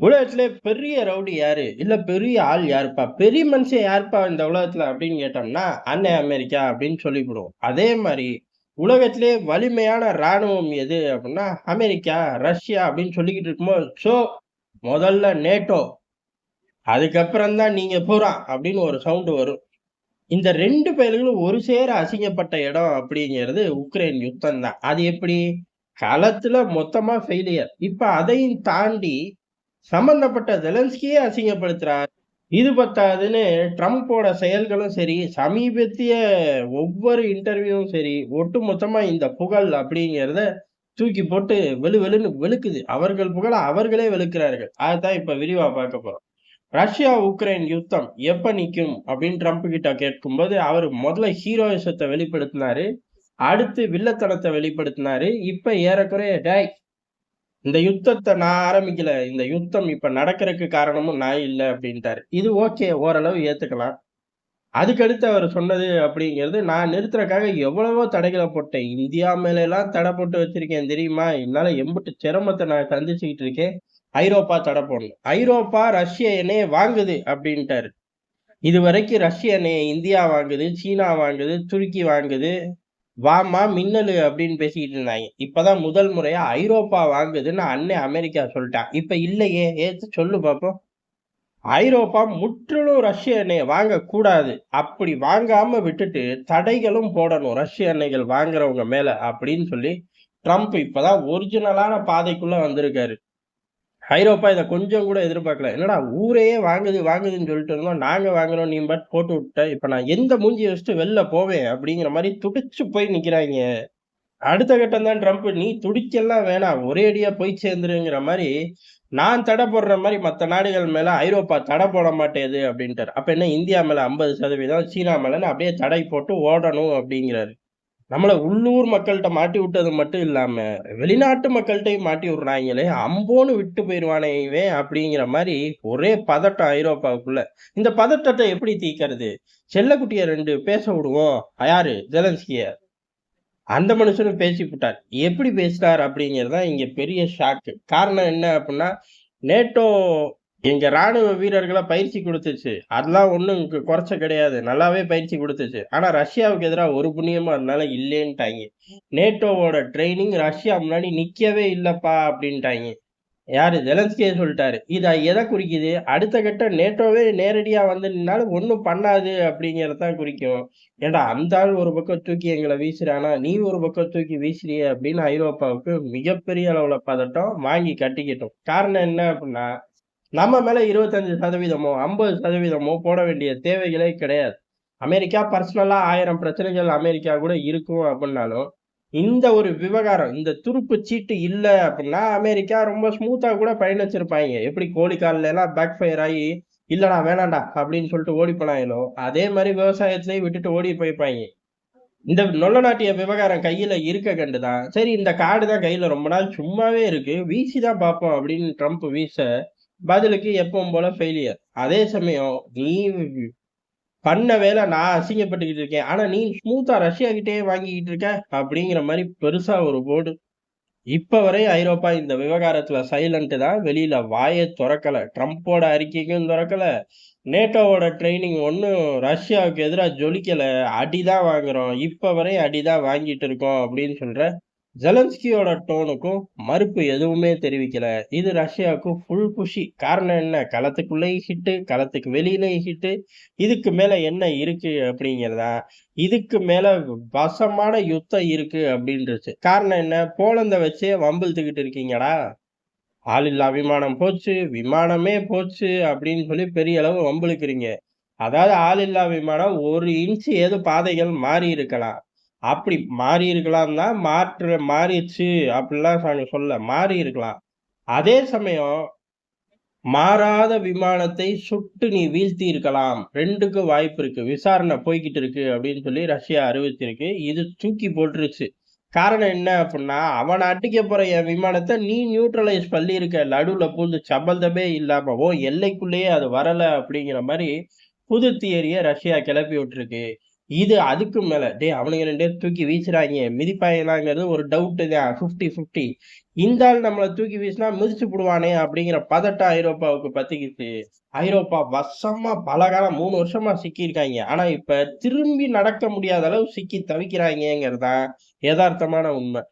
உலகத்துல பெரிய ரவுடி யாரு? இல்ல பெரிய ஆள் யாருப்பா? பெரிய மனுஷன் யாருப்பா இந்த உலகத்துல அப்படின்னு கேட்டோம்னா, அன்னை அமெரிக்கா அப்படின்னு சொல்லிவிடுவோம் அதே மாதிரி உலகத்திலே வலிமையான ராணுவம் எது அப்படின்னா, அமெரிக்கா, ரஷ்யா அப்படின்னு சொல்லிக்கிட்டு இருக்கும்போது, ஸோ முதல்ல நேட்டோ. அதுக்கப்புறம் தான் நீங்க பூரா அப்படின்னு ஒரு சவுண்டு வரும். இந்த ரெண்டு பயல்களும் ஒரு சேர அசிங்கப்பட்ட இடம் அப்படிங்கிறது உக்ரைன் யுத்தம் தான். அது எப்படி? களத்துல மொத்தமா ஃபெயிலியர். இப்ப அதையும் தாண்டி சம்பந்தப்பட்ட ஜெலன்ஸ்கியே அசிங்கப்படுத்துறார். இது பத்தாதுன்னு ட்ரம்ப்போட செயல்களும் சரி, சமீபத்திய ஒவ்வொரு இன்டர்வியூவும் சரி, ஒட்டுமொத்தமா இந்த புகழ் அப்படிங்கிறத தூக்கி போட்டு வெளு வெளுன்னு வெளுக்குது. அவர்கள் புகழ அவர்களே வெளுக்கிறார்கள். அதத்தான் இப்ப விரிவா பார்க்க போறோம். ரஷ்யா, உக்ரைன் யுத்தம் எப்ப நிற்கும் அப்படின்னு ட்ரம்ப் கிட்ட கேட்கும்போது, அவர் முதல்ல ஹீரோயிசத்தை வெளிப்படுத்தினாரு. அடுத்து வில்லத்தனத்தை வெளிப்படுத்தினாரு. இப்ப ஏறக்குறைய டேய் இந்த யுத்தத்தை நான் ஆரம்பிக்கல. இந்த யுத்தம் இப்ப நடக்கிறதுக்கு காரணமும் நான் இல்லை அப்படின்ட்டாரு. இது ஓகே. ஓரளவு ஏத்துக்கலாம். அதுக்கடுத்து அவர் சொன்னது அப்படிங்கிறது, நான் நிறுத்துறதுக்காக எவ்வளவோ தடைகளை போட்டேன். இந்தியா மேலலாம் தடை போட்டு வச்சிருக்கேன் தெரியுமா? என்னால எம்பிட்டு சிரமத்தை நான் சந்திச்சுக்கிட்டு இருக்கேன். ஐரோப்பா தடை போடணும். ஐரோப்பா ரஷ்ய எண்ணெய வாங்குது அப்படின்ட்டாரு. இதுவரைக்கும் ரஷ்ய எண்ணெய இந்தியா வாங்குது, சீனா வாங்குது, துருக்கி வாங்குது. வாமா மின்னலு அப்படின்னு பேசிக்கிட்டு இருந்தாங்க இப்பதான் முதல் முறையா ஐரோப்பா வாங்குதுன்னு அண்ணன் அமெரிக்கா சொல்லிட்டான் இப்ப இல்லையே, ஏத்து சொல்லு பார்ப்போம் ஐரோப்பா முற்றிலும் ரஷ்ய எண்ணெயை வாங்கக்கூடாது. அப்படி வாங்காம விட்டுட்டு தடைகளும் போடணும் ரஷ்ய எண்ணெய்கள் வாங்குறவங்க மேல அப்படின்னு சொல்லி, ட்ரம்ப் இப்பதான் ஒரிஜினலான பாதைக்குள்ள வந்திருக்காரு. ஐரோப்பா இதை கொஞ்சம் கூட எதிர்பார்க்கல. என்னடா ஊரையே வாங்குது, வாங்குதுன்னு சொல்லிட்டு இருந்தோம். நாங்கள் வாங்குறோம். நீ பட் போட்டு விட்ட. இப்போ நான் எந்த மூஞ்சிய வச்சுட்டு வெளில போவேன் அப்படிங்கிற மாதிரி துடிச்சு போய் நிற்கிறாங்க அடுத்த கட்டம் தான் ட்ரம்ப் நீ துடிக்கெல்லாம் வேணாம். ஒரேடியாக போய் சேர்ந்துருங்கிற மாதிரி நான் தடை போடுற மாதிரி மற்ற நாடுகள் மேலே ஐரோப்பா தடை போட மாட்டேது அப்படின்ட்டார் அப்போ என்ன இந்தியா மேலே ஐம்பது சதவீதம் சீனா மேலன்னு அப்படியே தடை போட்டு ஓடணும் அப்படிங்கிறாரு. நம்மளை உள்ளூர் மக்கள்கிட்ட மாட்டி விட்டது மட்டும் இல்லாம, வெளிநாட்டு மக்கள்கிட்டையும் மாட்டி விடுறாங்களே அம்போன்னு விட்டு போயிடுவானே இவன் அப்படிங்கிற மாதிரி ஒரே பதட்டம் ஐரோப்பாவுக்குள்ள. இந்த பதட்டத்தை எப்படி தீக்கிறது செல்லக்குட்டிய ரெண்டு பேச விடுவோம். யாரு? ஜெலன்ஸ்கிய. அந்த மனுஷனும் பேசி விட்டார் எப்படி பேசினார் அப்படிங்கிறது தான் இங்க பெரிய ஷாக்கு. காரணம் என்ன அப்படின்னா, நேட்டோ எங்க ராணுவ வீரர்களை பயிற்சி கொடுத்துச்சு அதெல்லாம் ஒன்றும் குறைச்ச கிடையாது. நல்லாவே பயிற்சி கொடுத்துச்சு ஆனா ரஷ்யாவுக்கு எதிராக ஒரு புண்ணியமா அதனால இல்லைன்ட்டாங்க நேட்டோவோட ட்ரைனிங் ரஷ்யா முன்னாடி நிக்கவே இல்லப்பா அப்படின்ட்டாங்க யாரு? ஜெலன்ஸ்கே சொல்லிட்டாரு இதை எதை குறிக்குது? அடுத்த கட்டம் நேட்டோவே நேரடியா வந்து நின்னாலும் ஒன்றும் பண்ணாது அப்படிங்கிறத தான் குறிக்கும். ஏன்டா அந்த ஆள் ஒரு பக்கம் தூக்கி எங்களை வீசுறானா, நீ ஒரு பக்கம் தூக்கி வீசுறிய அப்படின்னு ஐரோப்பாவுக்கு மிகப்பெரிய அளவுல பதட்டம். வாங்கி கட்டிக்கிட்டோம் காரணம் என்ன அப்படின்னா, நம்ம மேலே இருபத்தஞ்சு சதவீதமோ ஐம்பது சதவீதமோ போட வேண்டிய தேவைகளே கிடையாது. அமெரிக்கா பர்சனலாக ஆயிரம் பிரச்சனைகள் அமெரிக்கா கூட இருக்கும் அப்படின்னாலும், இந்த ஒரு விவகாரம், இந்த துருப்பு சீட்டு இல்லை அப்படின்னா, அமெரிக்கா ரொம்ப ஸ்மூத்தாக கூட பயணிச்சிருப்பாய்ங்க. எப்படி கோழிக்கால்ல பேக் ஃபயர் ஆகி இல்லடா வேணாண்டா அப்படின்னு சொல்லிட்டு ஓடி போனாங்களோ, அதே மாதிரி விவசாயத்திலையும் விட்டுட்டு ஓடி போய்ப்பாங்க இந்த நொள்ள நாட்டிய விவகாரம் கையில் இருக்க கண்டு தான், சரி இந்த காடு தான் கையில் ரொம்ப நாள் சும்மாவே இருக்கு. வீசி தான் பார்ப்போம் அப்படின்னு ட்ரம்ப் வீச, பதிலுக்கு எப்பவும் போல ஃபெயிலியர். அதே சமயம் நீ பண்ண வேலை நான் அசிங்கப்பட்டுக்கிட்டு இருக்கேன். ஆனா நீ ஸ்மூத்தா ரஷ்யா கிட்டேயே வாங்கிக்கிட்டு இருக்க அப்படிங்கிற மாதிரி பெருசா ஒரு போர்டு. இப்ப வரை ஐரோப்பா இந்த விவகாரத்துல சைலண்ட் தான். வெளியில வாயை திறக்கல ட்ரம்ப்போட அறிக்கைக்கும் திறக்கல நேட்டோவோட ட்ரைனிங் ஒன்றும் ரஷ்யாவுக்கு எதிராக ஜொலிக்கல. அடி தான் வாங்குறோம். இப்ப வரை அடி தான் வாங்கிட்டு இருக்கோம் அப்படின்னு சொல்ற ஜெலன்ஸ்கியோட டோனுக்கும் மறுப்பு எதுவுமே தெரிவிக்கல. இது ரஷ்யாவுக்கு ஃபுல் குஷி. காரணம் என்ன? களத்துக்குள்ளேயும் ஹிட்டு, களத்துக்கு வெளியிலேயும் ஹிட்டு. இதுக்கு மேலே என்ன இருக்கு அப்படிங்கிறதா, இதுக்கு மேலே வசமான யுத்தம் இருக்கு அப்படின்றது காரணம் என்ன? போலந்த வச்சே வம்பிழுத்துக்கிட்டு இருக்கீங்கடா. ஆளில்லா விமானம் போச்சு, விமானமே போச்சு அப்படின்னு சொல்லி பெரிய அளவு வம்பிழுக்கிறீங்க. அதாவது ஆளில்லா விமானம் ஒரு இன்ச் ஏதோ பாதைகள் மாறி இருக்கலாம். அப்படி மாறி இருக்கலாம் தான் மாற்று மாறிடுச்சு அப்படிலாம் சொல்ல மாறி இருக்கலாம். அதே சமயம் மாறாத விமானத்தை சுட்டு நீ வீழ்த்தி இருக்கலாம். ரெண்டுக்கும் வாய்ப்பு இருக்கு. விசாரணை போய்கிட்டு இருக்கு அப்படின்னு சொல்லி ரஷ்யா அறிவிச்சிருக்கு. இது தூக்கி போட்டுருச்சு. காரணம் என்ன அப்படின்னா, அவனை அடிக்க போற என் விமானத்தை நீ நியூட்ரலைஸ் பண்ணியிருக்க. நடுவுல பூந்து சம்பந்தமே இல்லாம. ஓ எல்லைக்குள்ளேயே அது வரல அப்படிங்கிற மாதிரி புது தியரிய ரஷ்யா கிளப்பி விட்டுருக்கு. இது அதுக்கு மேல, டேய் அவனுங்க ரெண்டு பேரும் தூக்கி வீசுறாங்க மிதிப்பாய்ங்களாங்கிறது ஒரு டவுட்டு தான். 50, 50 இந்த ஆள் நம்மளை தூக்கி வீசினா மிதிச்சு போடுவானே அப்படிங்கிற பதட்டம் ஐரோப்பாவுக்கு பத்திக்கிச்சு. ஐரோப்பா வருஷமா பல காலம் மூணு வருஷமா சிக்கியிருக்காங்க ஆனா இப்ப திரும்பி நடக்க முடியாத அளவு சிக்கி தவிக்கிறாய்ங்கங்கிறது தான் எதார்த்தமான உண்மை.